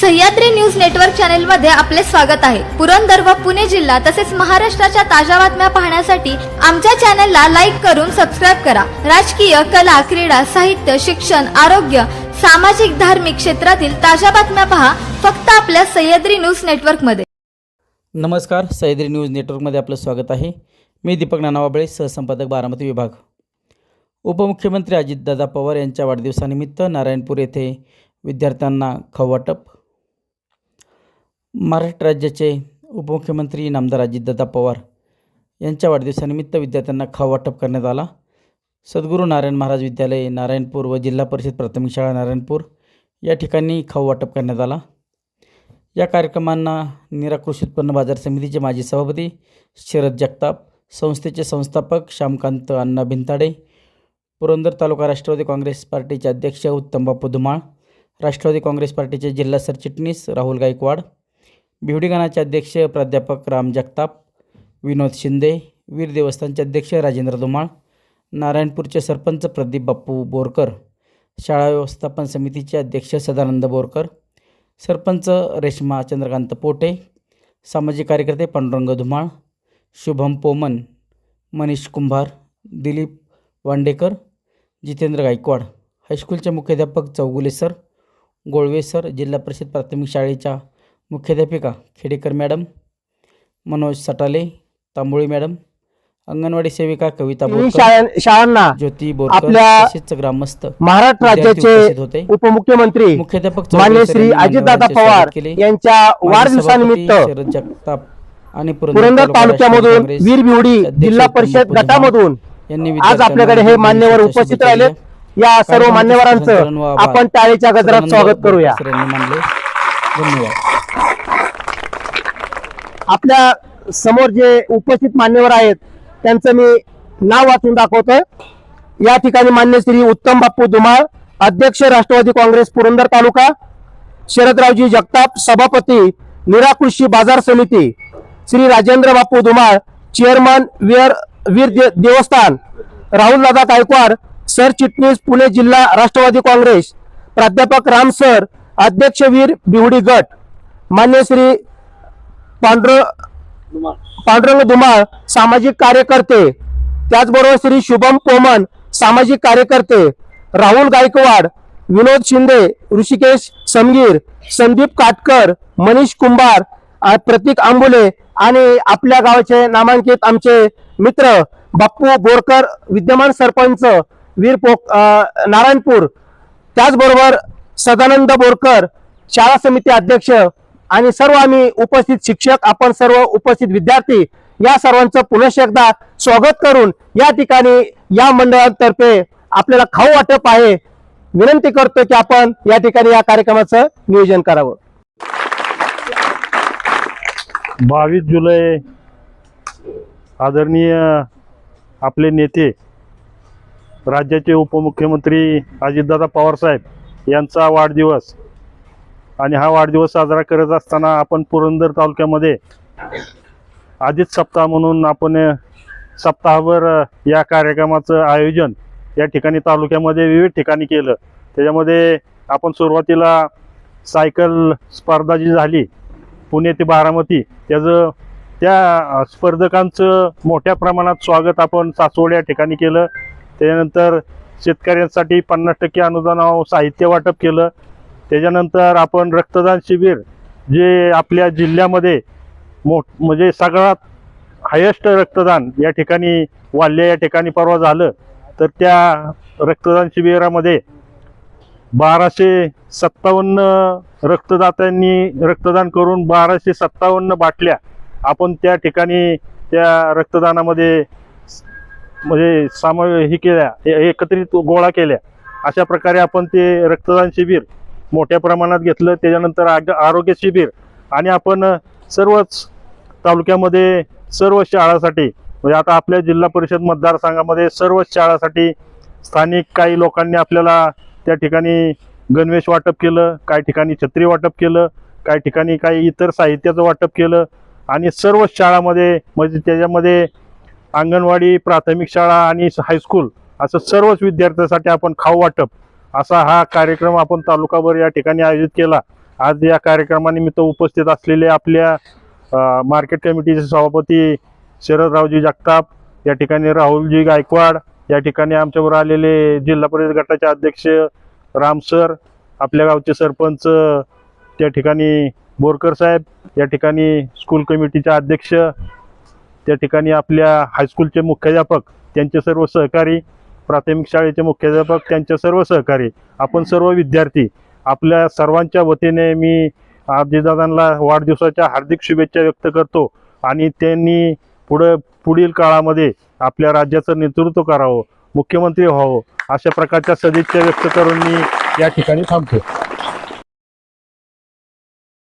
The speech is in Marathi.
सह्याद्री न्यूज नेटवर्क चॅनलमध्ये आपले स्वागत आहे. पुरंदर व पुणे जिल्हा तसेच महाराष्ट्राच्या ताज्या बातम्या पाहण्यासाठी आमच्या चॅनलला लाईक करून सबस्क्राईब करा. राजकीय कला क्रीडा साहित्य शिक्षण आरोग्य सामाजिक धार्मिक क्षेत्रातील ताज्या बातम्या पहा फक्त आपल्या सह्याद्री न्यूज नेटवर्कमध्ये नमस्कार सह्याद्री न्यूज नेटवर्कमध्ये आपलं स्वागत आहे. मी दीपक नानावाबळे सहसंपादक बारामती विभाग. उपमुख्यमंत्री अजितदादा पवार यांच्या वाढदिवसानिमित्त नारायणपूर येथे विद्यार्थ्यांना खवाटप महाराष्ट्र राज्याचे उपमुख्यमंत्री नामदार अजितदादा पवार यांच्या वाढदिवसानिमित्त विद्यार्थ्यांना खाऊ वाटप करण्यात आला. सद्गुरू नारायण महाराज विद्यालय नारायणपूर व जिल्हा परिषद प्राथमिक शाळा नारायणपूर या ठिकाणी खाऊ वाटप करण्यात आला. या कार्यक्रमांना निरा कृषी उत्पन्न बाजार समितीचे माजी सभापती शरद जगताप संस्थेचे संस्थापक श्यामकांत अण्णा भिंताडे पुरंदर तालुका राष्ट्रवादी काँग्रेस पार्टीचे अध्यक्ष उत्तम बापू धुमाळ राष्ट्रवादी काँग्रेस पार्टीचे जिल्हा सरचिटणीस राहुल गायकवाड बिवडी अध्यक्ष प्राध्यापक राम जगताप विनोद शिंदे वीर देवस्थानचे अध्यक्ष राजेंद्र धुमाळ नारायणपूरचे सरपंच प्रदीप बाप्पू बोरकर शाळा व्यवस्थापन समितीचे अध्यक्ष सदानंद बोरकर सरपंच रेश्मा चंद्रकांत पोटे सामाजिक कार्यकर्ते पांडुरंग धुमाळ शुभम पोमन मनीष कुंभार दिलीप वांडेकर जितेंद्र गायकवाड हायस्कूलचे मुख्याध्यापक चौगुले सर गोळवे सर जिल्हा परिषद प्राथमिक शाळेच्या मुख्याध्यापिका खेडेकर मॅडम मनोज सटाले तांबोळी मॅडम अंगणवाडी सेविका कविता शाळांना ज्योती बोरकर ग्रामस्थ महाराष्ट्र राज्याचे उपमुख्यमंत्री मुख्याध्यापक मान्य श्री अजितदादा पवार. यांच्या वाढदिवसानिमित्त शरद जगताप आणि पुरंदर तालुका तालुक्यामधून वीर बिवडी जिल्हा परिषद गटामधून यांनी आज आपल्याकडे हे मान्यवर उपस्थित. राहिले या सर्व मान्यवरांचं आपण टाळीच्या गजरात स्वागत करूया. धन्यवाद. आपल्यासमोर जे उपस्थित मान्यवर आहेत त्यांचं मी नाव वाचून दाखवतो या ठिकाणी मान्य श्री उत्तम बाप्पू धुमाळ अध्यक्ष राष्ट्रवादी काँग्रेस पुरंदर तालुका शरदरावजी जगताप सभापती निराकृषी बाजार समिती श्री राजेंद्र बाप्पू धुमाळ चेअरमन वीर वीर दे- देवस्थान राहुल दादा गायकवाड सरचिटणीस पुणे जिल्हा राष्ट्रवादी काँग्रेस प्राध्यापक राम सर अध्यक्ष वीर बिवडी गट मान्य श्री पांढर पांडुरंग धुमाळ सामाजिक कार्यकर्ते त्याचबरोबर श्री शुभम कोमन सामाजिक कार्यकर्ते राहुल गायकवाड विनोद शिंदे ऋषिकेश समगीर संदीप काटकर मनीष कुंभार प्रतीक आंबुले आणि आपल्या गावाचे नामांकित आमचे मित्र बाप्पू बोरकर विद्यमान सरपंच वीर पोक नारायणपूर. त्याचबरोबर सदानंद बोरकर शाळा समिती अध्यक्ष आणि सर्व आम्ही उपस्थित शिक्षक आपण सर्व उपस्थित विद्यार्थी या सर्वांचं पुनश एकदा स्वागत करून या ठिकाणी या मंडळांतर्फे आपल्याला खाऊ वाटप आहे. विनंती करतो की आपण या ठिकाणी या कार्यक्रमाचं नियोजन करावं. बावीस जुलै आदरणीय आपले नेते राज्याचे उपमुख्यमंत्री अजितदादा पवारसाहेब यांचा वाढदिवस. आणि हा वाढदिवस साजरा करत असताना आपण पुरंदर तालुक्यामध्ये आदित सप्ताह म्हणून आपण सप्ताहभर या कार्यक्रमाचं आयोजन या ठिकाणी तालुक्यामध्ये विविध ठिकाणी केलं. त्याच्यामध्ये आपण सुरुवातीला सायकल स्पर्धा जी झाली पुणे ते बारामती त्याचं त्या स्पर्धकांचं मोठ्या प्रमाणात स्वागत आपण सासवड या ठिकाणी केलं. त्याच्यानंतर शेतकऱ्यांसाठी पन्नास टक्के अनुदानावर साहित्य वाटप केलं. त्याच्यानंतर आपण रक्तदान शिबिर जे आपल्या जिल्ह्यामध्ये मोठ म्हणजे सगळ्यात हायेस्ट रक्तदान या ठिकाणी वाल्य या ठिकाणी परवा झालं. तर त्या रक्तदान शिबिरामध्ये बाराशे सत्तावन्न रक्तदात्यांनी रक्तदान करून बाराशे सत्तावन्न बाटल्या आपण त्या ठिकाणी त्या रक्तदानामध्ये म्हणजे साम हे केल्या ए- एकत्रित गोळा केल्या. अशा प्रकारे आपण ते रक्तदान शिबिर मोठ्या प्रमाणात घेतलं. त्याच्यानंतर आग- आरोग्य शिबिर आणि आपण सर्वच तालुक्यामध्ये सर्व शाळासाठी म्हणजे आता आपल्या जिल्हा परिषद मतदारसंघामध्ये सर्वच शाळासाठी स्थानिक काही लोकांनी आपल्याला त्या ठिकाणी गणवेश वाटप केलं काही ठिकाणी छत्री वाटप केलं काही ठिकाणी काही इतर साहित्याचं वाटप केलं आणि सर्व शाळामध्ये म्हणजे त्याच्यामध्ये अंगणवाडी प्राथमिक शाळा आणि हायस्कूल असं सर्वच विद्यार्थ्यांसाठी आपण खाऊ वाटप असा हा कार्यक्रम आपण तालुकाभर या ठिकाणी आयोजित केला. आज या कार्यक्रमानिमित्त उपस्थित असलेले आपल्या मार्केट कमिटीचे सभापती शरदरावजी जगताप या ठिकाणी राहुलजी गायकवाड या ठिकाणी आमच्यावर आलेले जिल्हा परिषद गटाचे अध्यक्ष राम सर आपल्या गावचे सरपंच त्या ठिकाणी बोरकर साहेब या ठिकाणी स्कूल कमिटीचे अध्यक्ष त्या ठिकाणी आपल्या हायस्कूलचे मुख्याध्यापक त्यांचे सर्व सहकारी प्राथमिक शाळेचे मुख्याध्यापक त्यांचे सर्व सहकारी आपण सर्व विद्यार्थी आपल्या सर्वांच्या वतीने मी आजीदादांना वाढदिवसाच्या हार्दिक शुभेच्छा व्यक्त करतो आणि त्यांनी पुढं पुढील काळामध्ये आपल्या राज्याचं नेतृत्व करावं मुख्यमंत्री व्हावं अशा प्रकारच्या सदिच्छा व्यक्त करून मी या ठिकाणी थांबतो.